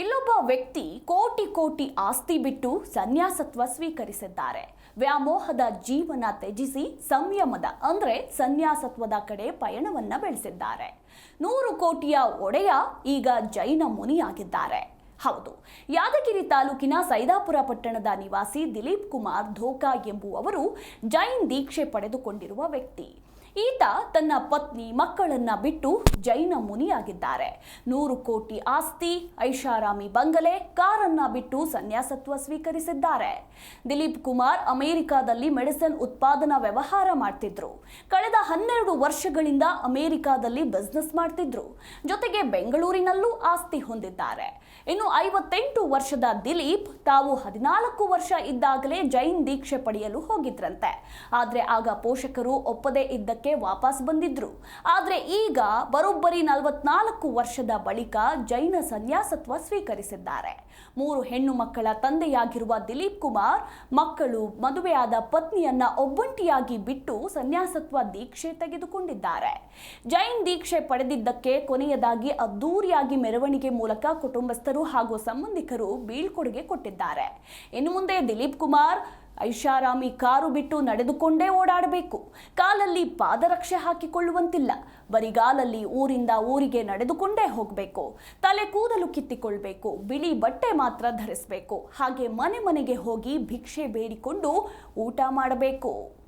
ಇಲ್ಲೊಬ್ಬ ವ್ಯಕ್ತಿ ಕೋಟಿ ಕೋಟಿ ಆಸ್ತಿ ಬಿಟ್ಟು ಸನ್ಯಾಸತ್ವ ಸ್ವೀಕರಿಸಿದ್ದಾರೆ. ವ್ಯಾಮೋಹದ ಜೀವನ ತ್ಯಜಿಸಿ ಸಂಯಮದ, ಅಂದ್ರೆ ಸನ್ಯಾಸತ್ವದ ಕಡೆ ಪಯಣವನ್ನ ಬೆಳೆಸಿದ್ದಾರೆ. ನೂರು ಕೋಟಿಯ ಒಡೆಯ ಈಗ ಜೈನ ಮುನಿಯಾಗಿದ್ದಾರೆ. ಹೌದು, ಯಾದಗಿರಿ ತಾಲೂಕಿನ ಸೈದಾಪುರ ಪಟ್ಟಣದ ನಿವಾಸಿ ದಿಲೀಪ್ ಕುಮಾರ್ ಧೋಕಾ ಎಂಬುವವರು ಜೈನ್ ದೀಕ್ಷೆ ಪಡೆದುಕೊಂಡಿರುವ ವ್ಯಕ್ತಿ. ಈತ ತನ್ನ ಪತ್ನಿ ಮಕ್ಕಳನ್ನ ಬಿಟ್ಟು ಜೈನ ಮುನಿಯಾಗಿದ್ದಾರೆ. ನೂರು ಕೋಟಿ ಆಸ್ತಿ, ಐಷಾರಾಮಿ ಬಂಗಲೆ, ಕಾರನ್ನ ಬಿಟ್ಟು ಸನ್ಯಾಸತ್ವ ಸ್ವೀಕರಿಸಿದ್ದಾರೆ. ದಿಲೀಪ್ ಕುಮಾರ್ ಅಮೆರಿಕಾದಲ್ಲಿ ಮೆಡಿಸಿನ್ ಉತ್ಪಾದನಾ ವ್ಯವಹಾರ ಮಾಡ್ತಿದ್ರು. ಕಳೆದ ಹನ್ನೆರಡು ವರ್ಷಗಳಿಂದ ಅಮೆರಿಕಾದಲ್ಲಿ ಬಿಸ್ನೆಸ್ ಮಾಡ್ತಿದ್ರು. ಜೊತೆಗೆ ಬೆಂಗಳೂರಿನಲ್ಲೂ ಆಸ್ತಿ ಹೊಂದಿದ್ದಾರೆ. ಇನ್ನು ಐವತ್ತೆಂಟು ವರ್ಷದ ದಿಲೀಪ್ ತಾವು ಹದಿನಾಲ್ಕು ವರ್ಷ ಇದ್ದಾಗಲೇ ಜೈನ್ ದೀಕ್ಷೆ ಪಡೆಯಲು ಹೋಗಿದ್ರಂತೆ. ಆದ್ರೆ ಆಗ ಪೋಷಕರು ಒಪ್ಪದೇ ಇದ್ದಕ್ಕೆ ವಾಪಸ್ ಬಂದಿದ್ರು. ಆದರೆ ಈಗ ಬರೋಬ್ಬರಿ ನಲವತ್ನಾಲ್ಕು ವರ್ಷದ ಬಳಿಕ ಜೈನ ಸನ್ಯಾಸತ್ವ ಸ್ವೀಕರಿಸಿದ್ದಾರೆ. ಮೂರು ಹೆಣ್ಣು ಮಕ್ಕಳ ತಂದೆಯಾಗಿರುವ ದಿಲೀಪ್ ಕುಮಾರ್ ಮಕ್ಕಳು ಮದುವೆಯಾದ ಪತ್ನಿಯನ್ನ ಒಬ್ಬಂಟಿಯಾಗಿ ಬಿಟ್ಟು ಸನ್ಯಾಸತ್ವ ದೀಕ್ಷೆ ತೆಗೆದುಕೊಂಡಿದ್ದಾರೆ. ಜೈನ್ ದೀಕ್ಷೆ ಪಡೆದಿದ್ದಕ್ಕೆ ಕೊನೆಯದಾಗಿ ಅದ್ದೂರಿಯಾಗಿ ಮೆರವಣಿಗೆ ಮೂಲಕ ಕುಟುಂಬಸ್ಥರು ಹಾಗೂ ಸಂಬಂಧಿಕರು ಬೀಳ್ಕೊಡುಗೆ ಕೊಟ್ಟಿದ್ದಾರೆ. ಇನ್ನು ಮುಂದೆ ದಿಲೀಪ್ ಕುಮಾರ್ ಐಷಾರಾಮಿ ಕಾರು ಬಿಟ್ಟು ನಡೆದುಕೊಂಡೇ ಓಡಾಡಬೇಕು. ಕಾಲಲ್ಲಿ ಪಾದರಕ್ಷೆ ಹಾಕಿಕೊಳ್ಳುವಂತಿಲ್ಲ. ಬರಿಗಾಲಲ್ಲಿ ಊರಿಂದ ಊರಿಗೆ ನಡೆದುಕೊಂಡೇ ಹೋಗಬೇಕು. ತಲೆ ಕೂದಲು ಕಿತ್ತಿಕೊಳ್ಬೇಕು. ಬಿಳಿ ಬಟ್ಟೆ ಮಾತ್ರ ಧರಿಸಬೇಕು. ಹಾಗೆ ಮನೆ ಮನೆಗೆ ಹೋಗಿ ಭಿಕ್ಷೆ ಬೇಡಿಕೊಂಡು ಊಟ ಮಾಡಬೇಕು.